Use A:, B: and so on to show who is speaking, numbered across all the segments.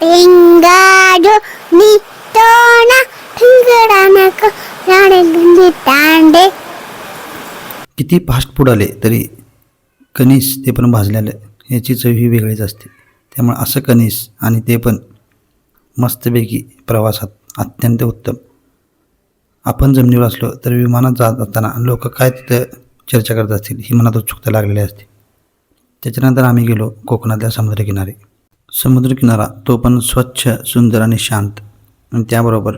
A: टिंगाडो निटोना ठिंगडा नको राणे गुंजी
B: किती fast food आले तरी कणीस ते पण भाजलेलं याची चव ही वेगळीच असते. त्यामुळे असं कणीस आणि ते पण मस्तपैकी प्रवासात अत्यंत उत्तम. आपण जमिनीवर असलो तर विमानात जात असताना लोक काय तिथं चर्चा करत असतील ही मनात उत्सुकता लागलेली असते. त्याच्यानंतर आम्ही गेलो कोकणातल्या समुद्रकिनारी. समुद्रकिनारा तो पण स्वच्छ सुंदर आणि शांत. आणि त्याबरोबर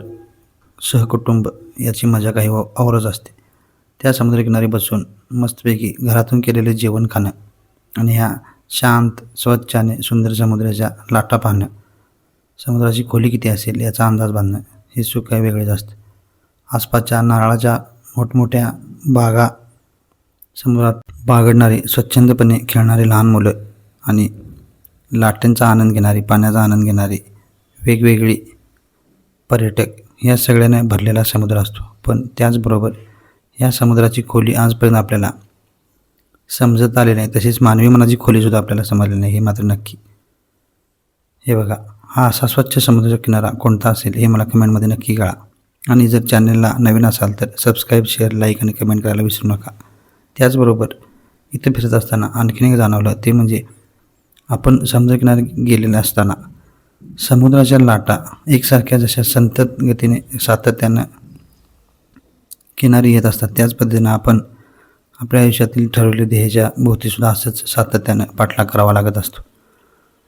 B: सहकुटुंब याची मजा काही औ- औरच असते. त्या समुद्रकिनारी बसून मस्तपैकी घरातून केलेले जेवण खाणं आणि ह्या शांत स्वच्छ आणि सुंदर समुद्राच्या लाटा पाहणं. समुद्राची खोली किती असेल याचा अंदाज बांधणं हे सुख काही वेगळेच असतं. आसपासच्या नारळाच्या मोठमोठ्या बागा समुद्रात बागडणारे स्वच्छंदपणे खेळणारी लहान मुलं आणि लाटांचा आनंद घेणारी पाण्याचा आनंद घेणारी वेगवेगळी पर्यटक या सगळ्याने भरलेला समुद्र असतो. पण त्याचबरोबर या समुद्राची खोली आजपर्यंत आपल्याला समजत आली नाही. तसेच मानवी मनाची खोलीसुद्धा आपल्याला समजली नाही. हे मात्र नक्की. हे बघा हा असा स्वच्छ समुद्राचा किनारा कोणता असेल हे मला कमेंटमध्ये नक्की कळा. आणि जर चॅनलला नवीन असाल तर सबस्क्राईब शेअर लाईक आणि कमेंट करायला विसरू नका. त्याचबरोबर इथं फिरत असताना आणखीन एक जाणवलं ते म्हणजे आपण समुद्रकिनारी गेलेले असताना समुद्राच्या लाटा एकसारख्या जशा संतत गतीने सातत्यानं किनारी येत असतात त्याच पद्धतीनं आपण आपल्या आयुष्यातील ठरवलेल्या ध्येयाच्या भोवतीसुद्धा असंच सातत्यानं पाठलाग करावा लागत असतो.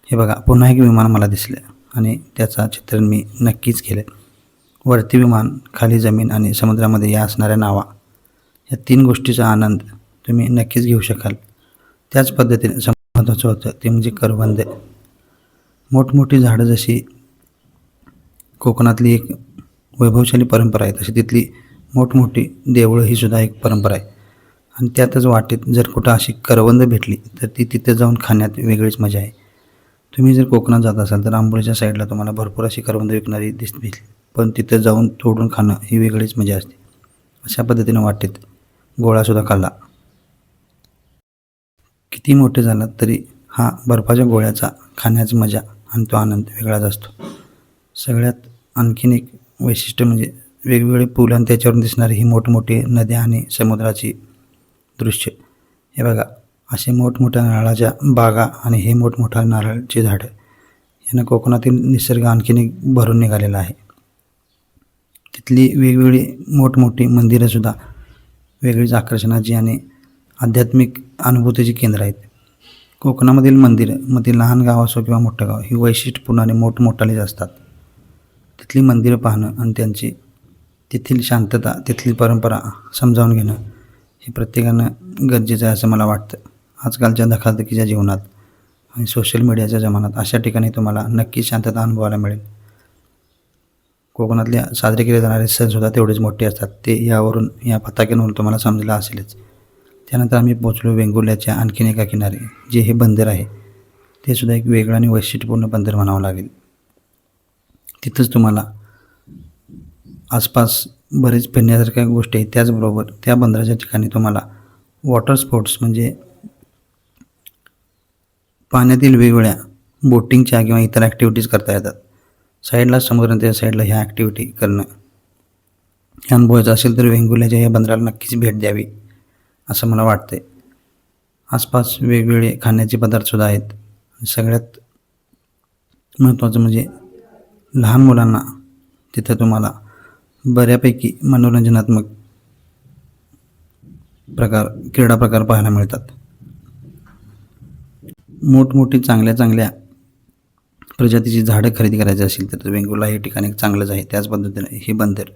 B: हे बघा पुन्हा एक विमान मला दिसलं आणि त्याचा चित्रण मी नक्कीच केलं वरती विमान खाली जमीन आणि समुद्रामध्ये या असणाऱ्या नावा या तीन गोष्टीचा आनंद तुम्ही नक्कीच घेऊ शकाल. त्याच पद्धतीने सम- महत्त्वाचं होतं. ते म्हणजे करवंद. मोठमोठी झाडं जशी कोकणातली एक वैभवशाली परंपरा आहे तशी तिथली मोठमोठी देवळं ही सुद्धा एक परंपरा आहे. आणि त्यातच वाटेत जर कुठं अशी करवंद भेटली तर ती तिथे जाऊन खाण्यात वेगळीच मजा आहे. तुम्ही जर कोकणात जात असाल तर आंबोळीच्या साईडला तुम्हाला भरपूर अशी करवंद विकणारी दिस भेटली. पण तिथं जाऊन तोडून खाणं ही वेगळीच मजा असते. अशा पद्धतीनं वाटेत गोळासुद्धा खाल्ला. किती मोठे झालात तरी हा बर्फाच्या गोळ्याचा खाण्याची मजा आणि तो आनंद वेगळाच असतो. सगळ्यात आणखीन एक वैशिष्ट्य म्हणजे वेगवेगळे पूल आणि त्याच्यावरून दिसणारी ही मोठमोठी नद्या आणि समुद्राची दृश्य. हे बघा असे मोठमोठ्या नारळाच्या बागा आणि हे मोठमोठ्या नारळाची झाडं. यांना कोकणातील निसर्ग आणखीन एक भरून निघालेला आहे. तिथली वेगवेगळी मोठमोठी मंदिरंसुद्धा वेगळीच आकर्षणाची आणि आध्यात्मिक अनुभूतीची केंद्र आहेत. कोकणामधील मंदिरं मग लहान गाव असो किंवा मोठं गाव ही वैशिष्ट्यपूर्ण आणि मोठमोठालीच असतात. तिथली मंदिरं पाहणं आणि त्यांची तेथील शांतता तिथली परंपरा समजावून घेणं हे प्रत्येकानं गरजेचं आहे असं मला वाटतं. आजकालच्या धकाधकीच्या जीवनात आणि सोशल मीडियाच्या जमान्यात अशा ठिकाणी तुम्हाला नक्की शांतता अनुभवायला मिळेल. कोकणातल्या साजरे केले जाणारे सणसुद्धा तेवढेच मोठे असतात. ते यावरून या पताक्यांवरून तुम्हाला समजलं असेलच. त्यानंतर आम्ही पोचलो वेंगुर्ल्याच्या आणखीन एका किनारी जे हे बंदर आहे. ते सुद्धा एक वेगळं आणि वैशिष्ट्यपूर्ण बंदर म्हणावं लागेल. तिथंच तुम्हाला आसपास बरेच फिरण्यासारख्या गोष्टी आहेत. त्याचबरोबर त्या बंदराच्या ठिकाणी तुम्हाला वॉटर स्पोर्ट्स म्हणजे पाण्यातील वेगवेगळ्या बोटिंगच्या किंवा इतर ॲक्टिव्हिटीज करता येतात. साईडला समुद्र त्या साईडला ह्या ॲक्टिव्हिटी करणं. हे अनुभवायचं असेल तर वेंगुर्ल्याच्या या बंदराला नक्कीच भेट द्यावी. असं मला वाटतं आहे आसपास वेगवेगळे खाण्याचे पदार्थसुद्धा आहेत. सगळ्यात महत्त्वाचं म्हणजे लहान मुलांना तिथं तुम्हाला बऱ्यापैकी मनोरंजनात्मक प्रकार क्रीडा प्रकार पाहायला मिळतात. मोठमोठी चांगल्या चांगल्या प्रजातीची झाडं खरेदी करायची असेल तर वेंगुर्ला हे ठिकाण एक चांगलंच आहे. त्याच पद्धतीने हे बंदर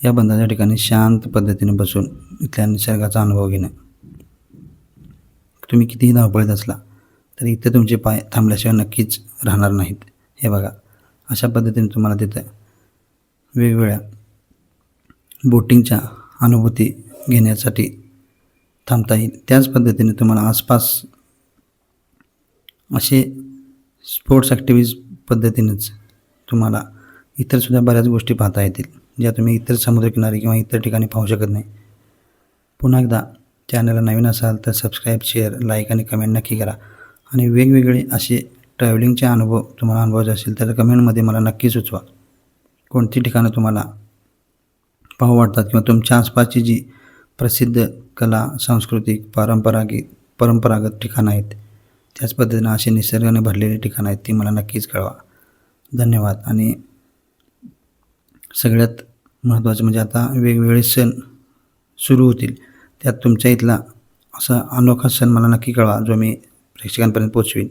B: या बंधाच्या ठिकाणी शांत पद्धतीने बसून इथल्या निसर्गाचा अनुभव घेणं. तुम्ही कितीही धावपळीत असला तरी इथं तुमचे पाय थांबल्याशिवाय नक्कीच राहणार नाहीत. हे बघा अशा पद्धतीने तुम्हाला तिथं वेगवेगळ्या बोटिंगच्या अनुभूती घेण्यासाठी थांबता येईल. त्याच पद्धतीने तुम्हाला आसपास असे स्पोर्ट्स ॲक्टिव्हिज पद्धतीनेच तुम्हाला इतरसुद्धा बऱ्याच गोष्टी पाहता येतील. ज्या तुम्ही इतर समुद्रकिनारी किंवा इतर ठिकाणी पाहू शकत नाही. पुन्हा एकदा चॅनलला नवीन असाल तर सबस्क्राईब शेअर लाईक आणि कमेंट नक्की करा. आणि वेगवेगळे असे ट्रॅव्हलिंगचे अनुभव तुम्हाला अनुभवायचे असेल तर कमेंटमध्ये मला नक्की सुचवा. कोणती ठिकाणं तुम्हाला पाहू वाटतात किंवा तुमच्या आसपासची जी प्रसिद्ध कला सांस्कृतिक पारंपरागिक परंपरागत ठिकाणं आहेत त्याच पद्धतीनं असे निसर्गाने भरलेली ठिकाणं आहेत ती मला नक्कीच कळवा. धन्यवाद आणि सगळ्यात महत्त्वाचं म्हणजे आता वेगवेगळे सण सुरू होतील. त्यात तुमच्या इथला असा अनोखा सण मला नक्की कळवा जो मी प्रेक्षकांपर्यंत पोचवीन.